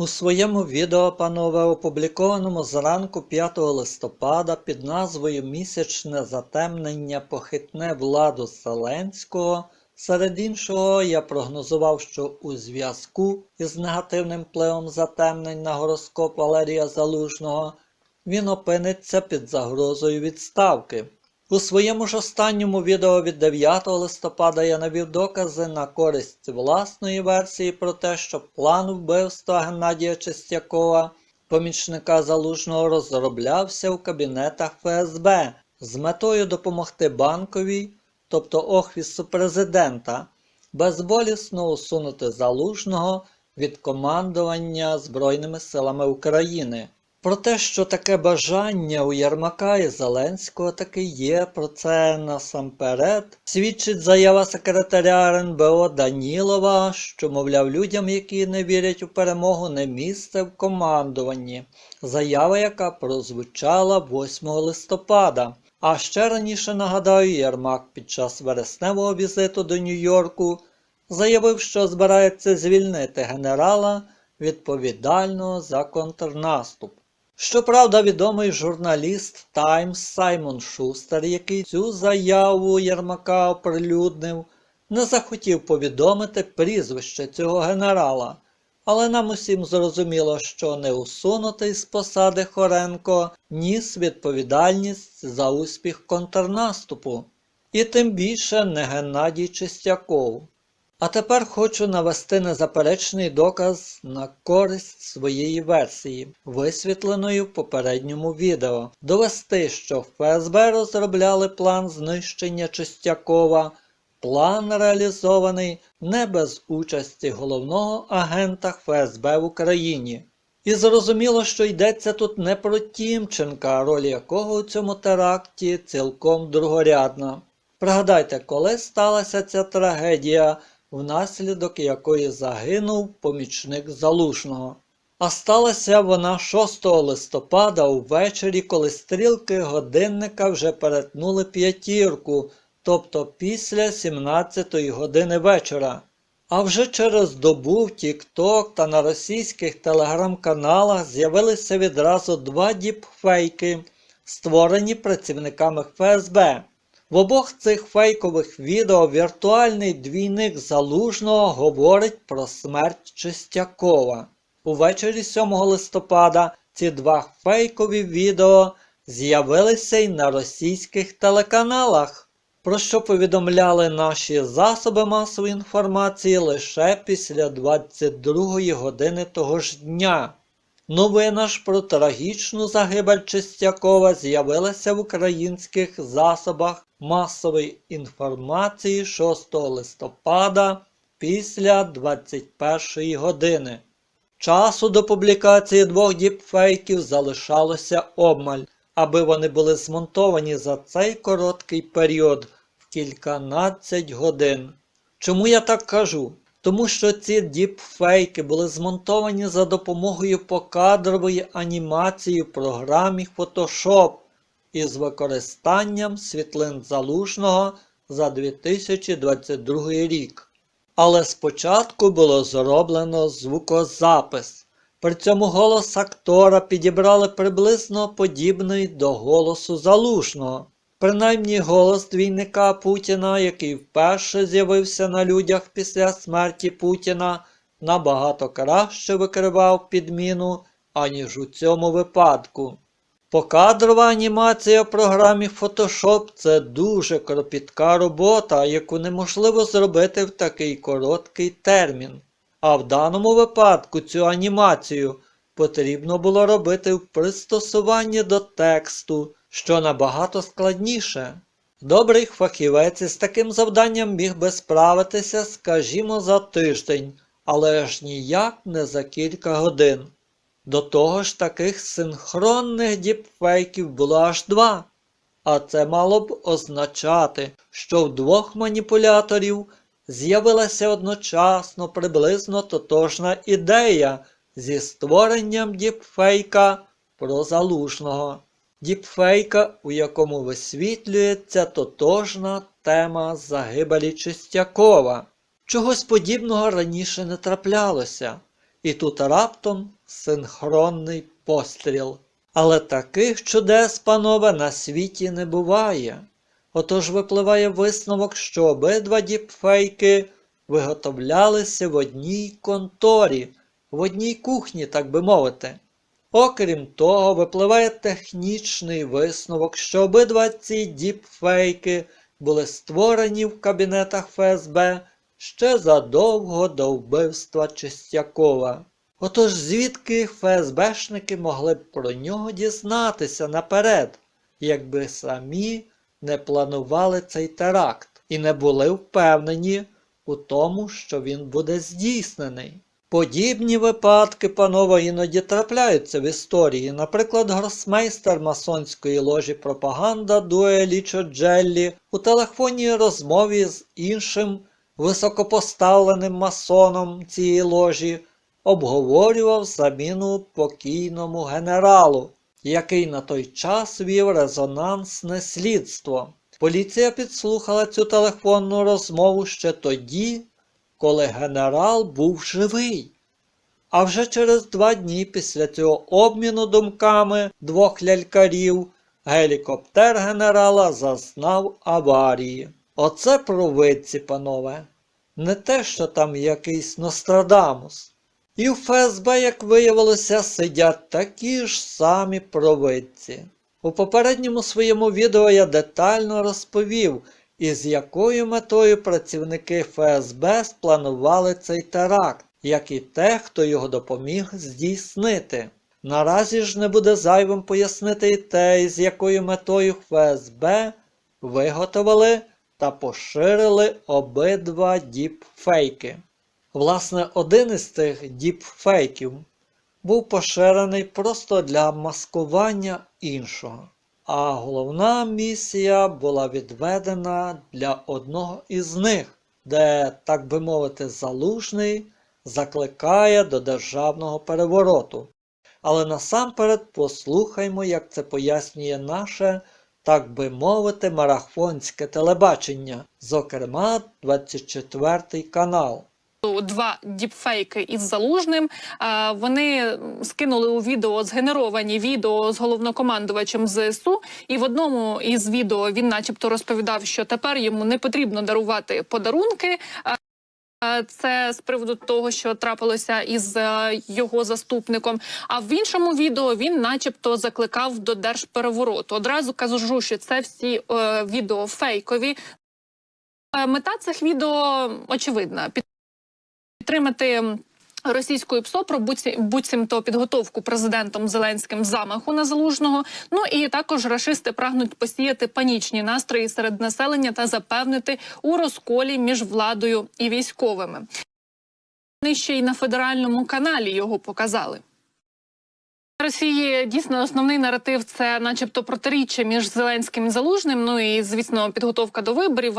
У своєму відео, панове, опублікованому зранку 5 листопада під назвою Місячне затемнення похитне владу Зеленського, серед іншого я прогнозував, що у зв'язку із негативним впливом затемнень на гороскоп Валерія Залужного він опиниться під загрозою відставки. У своєму ж останньому відео від 9 листопада я навів докази на користь власної версії про те, що план вбивства Геннадія Чистякова, помічника залужного, розроблявся у кабінетах ФСБ з метою допомогти банковій, тобто Офісу президента, безболісно усунути залужного від командування Збройними силами України. Про те, що таке бажання у Єрмака і Зеленського таки є, про це насамперед свідчить заява секретаря РНБО Данілова, що, мовляв, людям, які не вірять у перемогу, не місце в командуванні. Заява, яка прозвучала 8 листопада. А ще раніше нагадаю, Єрмак під час вересневого візиту до Нью-Йорку заявив, що збирається звільнити генерала відповідального за контрнаступ. Щоправда, відомий журналіст Таймс Саймон Шустер, який цю заяву Єрмака оприлюднив, не захотів повідомити прізвище цього генерала, але нам усім зрозуміло, що не усунутий з посади Хоренко ніс відповідальність за успіх контрнаступу, і тим більше не Геннадій Чистяков. А тепер хочу навести незаперечний доказ на користь своєї версії, висвітленої в попередньому відео, довести, що ФСБ розробляли план знищення Чистякова, план реалізований не без участі головного агента ФСБ в Україні. І зрозуміло, що йдеться тут не про Тімченка, роль якого у цьому теракті цілком другорядна. Пригадайте, коли сталася ця трагедія внаслідок якої загинув помічник Залужного. А сталася вона 6 листопада увечері, коли стрілки годинника вже перетнули п'ятірку, тобто після 17 години вечора. А вже через добу в TikTok та на російських телеграм-каналах з'явилися відразу два діпфейки, створені працівниками ФСБ. В обох цих фейкових відео віртуальний двійник залужного говорить про смерть Чистякова. Увечері 7 листопада ці два фейкові відео з'явилися й на російських телеканалах, про що повідомляли наші засоби масової інформації лише після 22 години того ж дня. Новина ж про трагічну загибель Чистякова з'явилася в українських засобах масової інформації 6 листопада після 21 години. Часу до публікації двох діпфейків залишалося обмаль, аби вони були змонтовані за цей короткий період в кільканадцять годин. Чому я так кажу? Тому що ці діпфейки були змонтовані за допомогою покадрової анімації в програмі Photoshop із використанням світлин залужного за 2022 рік. Але спочатку було зроблено звукозапис. При цьому голос актора підібрали приблизно подібний до голосу залужного. Принаймні голос двійника Путіна, який вперше з'явився на людях після смерті Путіна, набагато краще викривав підміну, аніж у цьому випадку. Покадрова анімація в програмі Photoshop це дуже кропітка робота, яку неможливо зробити в такий короткий термін. А в даному випадку цю анімацію потрібно було робити в пристосуванні до тексту, що набагато складніше. Добрий фахівець із таким завданням міг би справитися, скажімо, за тиждень, але ж ніяк не за кілька годин. До того ж таких синхронних діпфейків було аж два. А це мало б означати, що в двох маніпуляторів з'явилася одночасно приблизно тотожна ідея зі створенням діпфейка про залужного. Діпфейка, у якому висвітлюється тотожна тема загибелі Чистякова. Чогось подібного раніше не траплялося. і тут раптом синхронний постріл. Але таких чудес, панове, на світі не буває. Отож випливає висновок, що обидва діпфейки виготовлялися в одній конторі, в одній кухні, так би мовити. Окрім того, випливає технічний висновок, що обидва ці діпфейки були створені в кабінетах ФСБ ще задовго до вбивства Чистякова. Отож звідки ФСБшники могли б про нього дізнатися наперед, якби самі не планували цей теракт і не були впевнені у тому, що він буде здійснений. Подібні випадки, панове, іноді трапляються в історії. Наприклад, гросмейстер масонської ложі пропаганда Дуелічо Джеллі у телефонній розмові з іншим високопоставленим масоном цієї ложі обговорював заміну покійному генералу, який на той час вів резонансне слідство. Поліція підслухала цю телефонну розмову ще тоді, коли генерал був живий. А вже через два дні після цього обміну думками двох лялькарів гелікоптер генерала зазнав аварії. Оце провидці, панове. Не те, що там якийсь Нострадамус. І в ФСБ, як виявилося, сидять такі ж самі провидці. У попередньому своєму відео я детально розповів, із якою метою працівники ФСБ спланували цей теракт, як і те, хто його допоміг здійснити. Наразі ж не буде зайвим пояснити і те, з якою метою ФСБ виготовили та поширили обидва діпфейки. Власне, один із цих діпфейків був поширений просто для маскування іншого. А головна місія була відведена для одного із них, де, так би мовити, залужний закликає до державного перевороту. Але насамперед послухаймо, як це пояснює наше, так би мовити, марафонське телебачення, зокрема 24 канал. Два діпфейки із залужним. Вони скинули у відео згенеровані відео з головнокомандувачем ЗСУ, і в одному із відео він, начебто, розповідав, що тепер йому не потрібно дарувати подарунки. Це з приводу того, що трапилося із е, його заступником. А в іншому відео він, начебто, закликав до держперевороту. Одразу кажу, що це всі е, відео фейкові. Е, Мета цих відео очевидна підтримати російською ПСО про буцімто підготовку президентом Зеленським замаху на залужного. Ну і також рашисти прагнуть посіяти панічні настрої серед населення та запевнити у розколі між владою і військовими. Вони ще й на федеральному каналі його показали. Росії дійсно основний наратив це, начебто, протиріччя між Зеленським і Залужним. Ну і звісно, підготовка до виборів.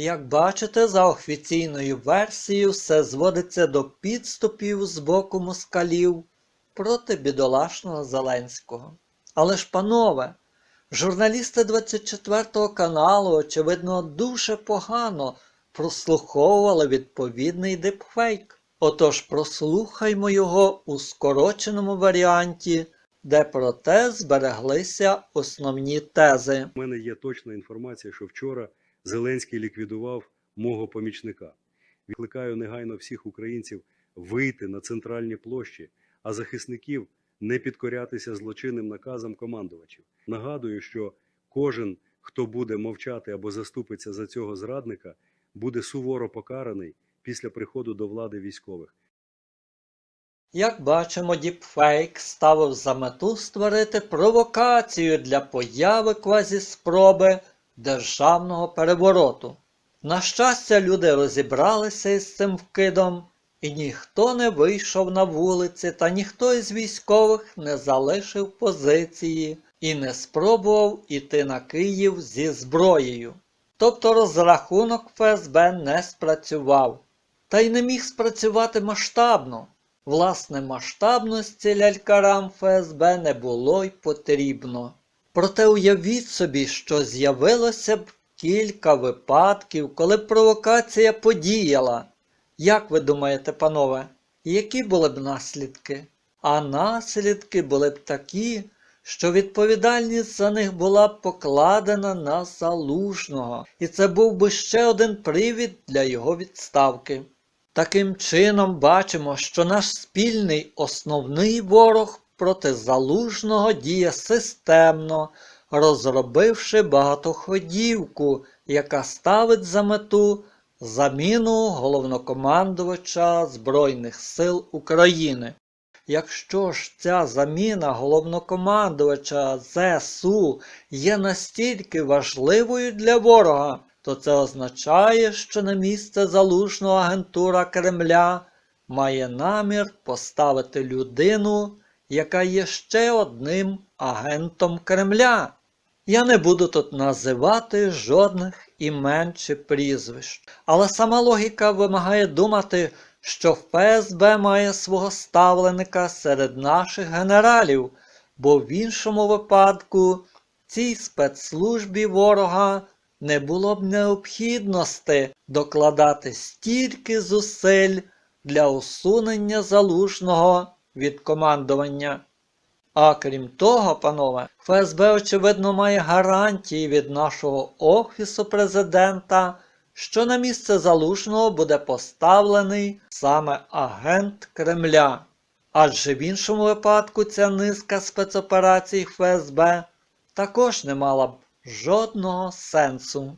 Як бачите, за офіційною версією все зводиться до підступів з боку москалів проти бідолашного Зеленського. Але ж, панове, журналісти 24 каналу, очевидно, дуже погано прослуховували відповідний дипфейк. Отож прослухаймо його у скороченому варіанті, де проте збереглися основні тези. У мене є точна інформація, що вчора Зеленський ліквідував мого помічника. Викликаю негайно всіх українців вийти на центральні площі, а захисників не підкорятися злочинним наказам командувачів. Нагадую, що кожен, хто буде мовчати або заступиться за цього зрадника, буде суворо покараний після приходу до влади військових. Як бачимо, діпфейк ставив за мету створити провокацію для появи квазіспроби державного перевороту. На щастя, люди розібралися із цим вкидом, і ніхто не вийшов на вулиці, та ніхто із військових не залишив позиції і не спробував іти на Київ зі зброєю. Тобто розрахунок ФСБ не спрацював, та й не міг спрацювати масштабно. Власне, масштабності лялькарам ФСБ не було й потрібно. Проте уявіть собі, що з'явилося б кілька випадків, коли б провокація подіяла. Як ви думаєте, панове, які були б наслідки? А наслідки були б такі, що відповідальність за них була б покладена на залужного, і це був би ще один привід для його відставки. Таким чином бачимо, що наш спільний основний ворог проти залужного діє системно, розробивши багатоходівку, яка ставить за мету заміну головнокомандувача Збройних сил України. Якщо ж ця заміна головнокомандувача ЗСУ є настільки важливою для ворога, то це означає, що на місце залужного агентура Кремля має намір поставити людину, яка є ще одним агентом Кремля. Я не буду тут називати жодних імен чи прізвищ, але сама логіка вимагає думати, що ФСБ має свого ставленика серед наших генералів, бо в іншому випадку цій спецслужбі ворога не було б необхідності докладати стільки зусиль для усунення залужного від командування. А крім того, панове, ФСБ, очевидно, має гарантії від нашого Офісу президента, що на місце залужного буде поставлений саме агент Кремля. Адже в іншому випадку ця низка спецоперацій ФСБ також не мала б жодного сенсу.